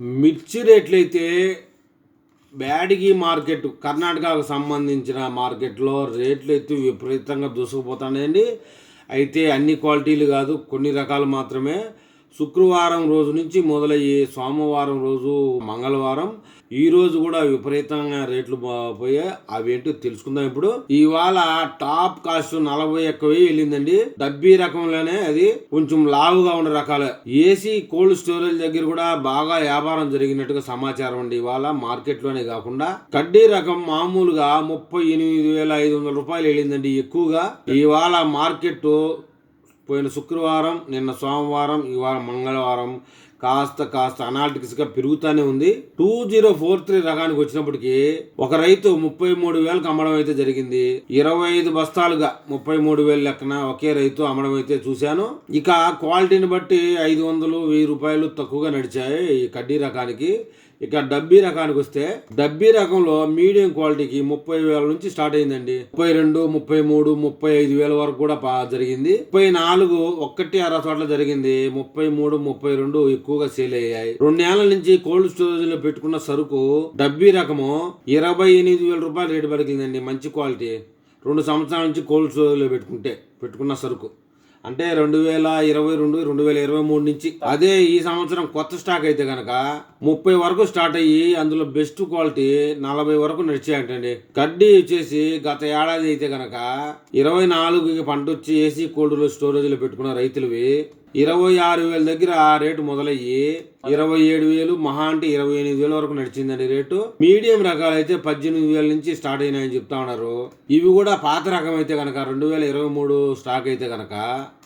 మిర్చి రేట్లయితే బ్యాడిగి మార్కెట్ కర్ణాటకకు సంబంధించిన మార్కెట్లో రేట్లు అయితే విపరీతంగా దూసుకుపోతున్నాయండి. అయితే అన్ని క్వాలిటీలు కాదు కొన్ని రకాలు మాత్రమే. శుక్రవారం రోజు నుంచి మొదలయ్యి సోమవారం రోజు మంగళవారం. ఈ రోజు కూడా విపరీతంగా రేట్లు పోయాయి. అవేంటో తెలుసుకుందాం ఇప్పుడు. ఇవాళ టాప్ కాస్ట్ నలభై ఒక్క వెయ్యి వెళ్ళిందండి. డబ్బీ రకంలోనే అది కొంచెం లావుగా ఉన్న రకాలు. ఏసీ కోల్డ్ స్టోరేజ్ దగ్గర కూడా బాగా వ్యాపారం జరిగినట్టుగా సమాచారం అండి ఇవాళ మార్కెట్లోనే కాకుండా. కడ్డీ రకం మామూలుగా ముప్పై ఎనిమిది వేల ఐదు వందల రూపాయలు వెళ్ళిందండి ఎక్కువగా. ఇవాళ మార్కెట్ పోయిన శుక్రవారం నిన్న సోమవారం ఇవాళ మంగళవారం కాస్త కాస్త అనాలిటిక్స్గా పెరుగుతూనే ఉంది. టూ జీరో ఫోర్ త్రీ రకానికి వచ్చినప్పటికీ ఒక రైతు ముప్పై మూడు వేలకు అమ్మడం అయితే జరిగింది. ఇరవై ఐదు బస్తాలుగా ముప్పై మూడు వేలు లెక్కన ఒకే రైతు అమ్మడం అయితే చూశాను. ఇక క్వాలిటీని బట్టి ఐదు వందలు వెయ్యి రూపాయలు తక్కువగా నడిచాయి ఈ కడ్డీ రకానికి. ఇక డబ్బీ రకానికి వస్తే డబ్బీ రకంలో మీడియం క్వాలిటీకి ముప్పై వేల నుంచి స్టార్ట్ అయిందండి. ముప్పై రెండు ముప్పై మూడు ముప్పై ఐదు వేల వరకు కూడా జరిగింది. ముప్పై నాలుగు ఒక్కటి అర చోట్ల జరిగింది. ముప్పై మూడు ముప్పై రెండు ఎక్కువగా సేల్ అయ్యాయి. రెండు నెలల నుంచి కోల్డ్ స్టోరేజ్లో పెట్టుకున్న సరుకు డబ్బీ రకము ఇరవై ఎనిమిది వేల రూపాయలు రేటు పలికిందండి. మంచి క్వాలిటీ. రెండు సంవత్సరాల నుంచి కోల్డ్ స్టోరేజ్లో పెట్టుకుంటే పెట్టుకున్న సరుకు. అంటే రెండు వేల ఇరవై రెండు రెండు వేల ఇరవై మూడు నుంచి అదే ఈ సంవత్సరం కొత్త స్టాక్ అయితే కనుక ముప్పై వరకు స్టార్ట్ అయ్యి అందులో బెస్ట్ క్వాలిటీ నలభై వరకు నడిచాయంటండి. కడ్డీ వచ్చేసి గత ఏడాది అయితే కనుక ఇరవై నాలుగుకి పంట వచ్చి ఏసీ కోల్డ్ స్టోరేజ్లో పెట్టుకున్న రైతులవి ఇరవై ఆరు వేల దగ్గర ఆ రేటు మొదలయ్యి ఇరవై ఏడు వేలు మహా అంటే ఇరవై ఎనిమిది వేల వరకు నడిచిందండి రేటు. మీడియం రకాలు అయితే పద్దెనిమిది వేల నుంచి స్టార్ట్ అయినాయని చెప్తా ఉన్నారు. ఇవి కూడా పాత రకం అయితే కనుక రెండు వేల ఇరవై మూడు స్టాక్ అయితే కనుక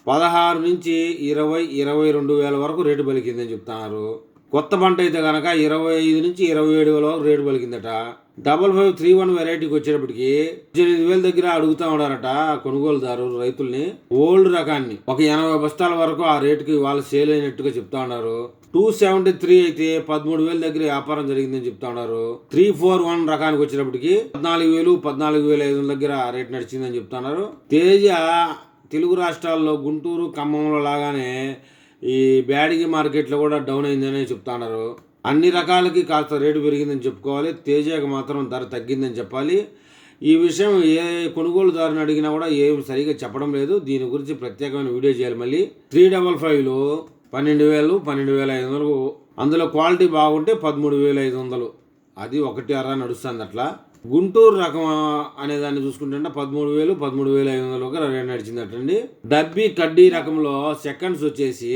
పదహారు నుంచి ఇరవై ఇరవై రెండు వేల వరకు రేటు పలికిందని చెప్తున్నారు కొత్త పంట అయితే కనుక ఇరవై ఐదు నుంచి ఇరవై ఏడు వేల వరకు రేటు పలికిందట. డబల్ ఫైవ్ త్రీ వన్ వెరైటీకి వచ్చేటప్పటికి పద్దెనిమిది వేల దగ్గర అడుగుతా ఉన్నారట కొనుగోలుదారు రైతుల్ని. ఓల్డ్ రకాన్ని ఒక ఎనభై బస్తాల వరకు ఆ రేటుకి వాళ్ళు సేల్ అయినట్టుగా చెప్తా ఉన్నారు. టూ సెవెంటీ త్రీ అయితే పదమూడు వేల దగ్గర వ్యాపారం జరిగిందని చెప్తా ఉన్నారు. త్రీ ఫోర్ వన్ రకానికి వచ్చేటప్పటికి పద్నాలుగు వేలు పద్నాలుగు వేల ఐదు వందల దగ్గర రేట్ నడిచిందని చెప్తున్నారు తేజ తెలుగు రాష్ట్రాల్లో గుంటూరు ఖమ్మంలో లాగానే ఈ బ్యాడిగి మార్కెట్లో కూడా డౌన్ అయిందని చెప్తున్నారు. అన్ని రకాలకి కాస్త రేటు పెరిగిందని చెప్పుకోవాలి. తేజాకి మాత్రం ధర తగ్గిందని చెప్పాలి. ఈ విషయం ఏ కొనుగోలుదారుని అడిగినా కూడా ఏం సరిగా చెప్పడం లేదు. దీని గురించి ప్రత్యేకమైన వీడియో చేయాలి మళ్ళీ. త్రీ డబల్ ఫైవ్లో పన్నెండు వేలు పన్నెండు వేల ఐదు వందలు. అందులో క్వాలిటీ బాగుంటే పదమూడు వేల ఐదు వందలు. అది ఒకటి అర నడుస్తుంది అట్లా గుంటూరు రకం అనే దాన్ని చూసుకుంటే పదమూడు వేలు పదమూడు వేల ఐదు వందలు ఒక రేటు నడిచిందటండి. డబ్బీ కడ్డీ రకంలో సెకండ్స్ వచ్చేసి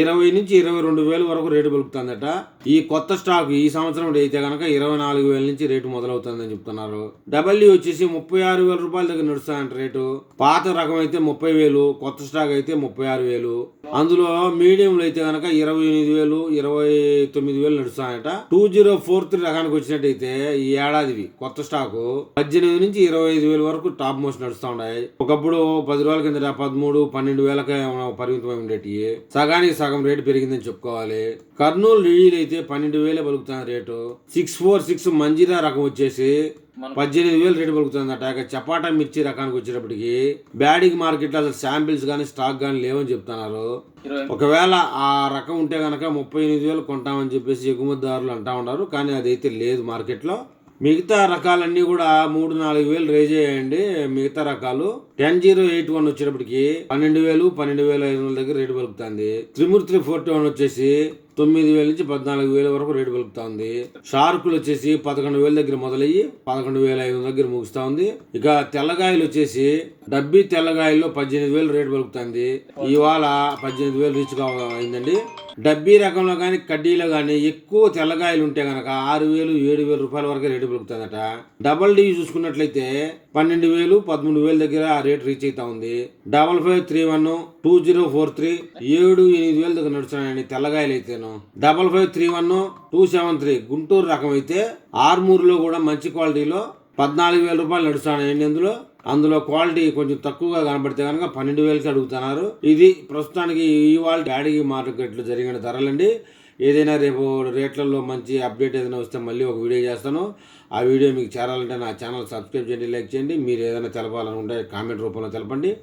ఇరవై నుంచి ఇరవై రెండు వేలు వరకు రేటు పలుకుతుందట. ఈ కొత్త స్టాక్ ఈ సంవత్సరం అయితే కనుక ఇరవై నాలుగు వేల నుంచి రేటు మొదలవుతుందని చెప్తున్నారు. డబల్యూ వచ్చేసి ముప్పై ఆరు వేల రూపాయల దగ్గర నడుస్తాయంట రేటు. పాత రకం అయితే ముప్పై వేలు కొత్త స్టాక్ అయితే ముప్పై ఆరు వేలు. అందులో మీడియంలో అయితే కనుక ఇరవై ఎనిమిది వేలు ఇరవై తొమ్మిది వేలు నడుస్తాయట. టూ జీరో ఫోర్ త్రీ రకానికి వచ్చినట్టయితే ఈ ఏడాదివి కొత్త స్టాకు పద్దెనిమిది నుంచి ఇరవై ఐదు వేల వరకు టాప్ మోస్ట్ నడుస్తూ ఉన్నాయి. ఒకప్పుడు పది రోజుల కింద పదమూడు పన్నెండు వేలకే పరిమితమై ఉండేటి. సగానికి సగం రేటు పెరిగిందని చెప్పుకోవాలి. కర్నూలు లీడ్ అయితే పన్నెండు వేలే పలుకుతున్న రేటు. సిక్స్ ఫోర్ సిక్స్ మంజీరా రకం వచ్చేసి పద్దెనిమిది వేలు రేటు పలుకుతుందట ఇక చపాటా మిర్చి రకానికి వచ్చేటప్పటికి బ్యాడింగ్ మార్కెట్లో అసలు శాంపిల్స్ కానీ స్టాక్ కానీ లేవని చెప్తున్నారు. ఒకవేళ ఆ రకం ఉంటే కనుక ముప్పై ఎనిమిది వేలు కొంటామని చెప్పేసి ఎగుమతిదారులు అంటా ఉన్నారు. కానీ అదైతే లేదు మార్కెట్లో. మిగతా రకాలన్నీ కూడా మూడు నాలుగు వేలు రేజ్ చేయండి. మిగతా రకాలు టెన్ జీరో ఎయిట్ వన్ వచ్చేటప్పటికి పన్నెండు వేలు పన్నెండు వేల ఐదు వందల దగ్గర రేటు పలుకుతుంది. త్రిమూర్తి ఫోర్టీ వన్ వచ్చేసి తొమ్మిది వేల నుంచి పద్నాలుగు వేల వరకు రేటు పలుకుతా ఉంది షార్కులు వచ్చేసి పదకొండు వేల దగ్గర మొదలయ్యి పదకొండు వేల ఐదు వందల దగ్గర ముగుస్తా ఉంది ఇక తెల్లగాయలు వచ్చేసి డబ్బీ తెల్లగాయల్లో పద్దెనిమిది వేలు రేటు పలుకుతుంది. ఇవాళ పద్దెనిమిది వేలు రీచ్ అయిందండి. డబ్బీ రకంలో కానీ కడ్డీలో కానీ ఎక్కువ తెల్లగాయలు ఉంటే కనుక ఆరు వేలు ఏడు వేల రూపాయల వరకు రేటు పలుకుతుందట. డబల్ డీ చూసుకున్నట్లయితే పన్నెండు వేలు పదమూడు వేల దగ్గర ఆ రేట్ రీచ్ అవుతా ఉంది double five three one two zero four three ఏడు ఎనిమిది వేల దగ్గర నడుస్తున్నాయండి తెల్లగాయలు అయితేను double five three one two seven three. Guntur రకం అయితే ఆర్మూర్లో కూడా మంచి క్వాలిటీలో పద్నాలుగు వేల రూపాయలు నడుస్తున్నాయండి అందులో అందులో క్వాలిటీ కొంచెం తక్కువగా కనబడితే కనుక పన్నెండు వేలకి అడుగుతున్నారు. ఇది ప్రస్తుతానికి ఇవాళ బ్యాడిగి మార్కెట్లో జరిగిన ధరలండి. ఏదైనా రేపు రేట్లలో మంచి అప్డేట్ ఏదైనా వస్తే మళ్ళీ ఒక వీడియో చేస్తాను. ఆ వీడియో మీకు చేరాలంటే నా ఛానల్ సబ్స్క్రైబ్ చేయండి లైక్ చేయండి. మీరు ఏదైనా తెలపాలనుకుంటే కామెంట్ రూపంలో తెలపండి.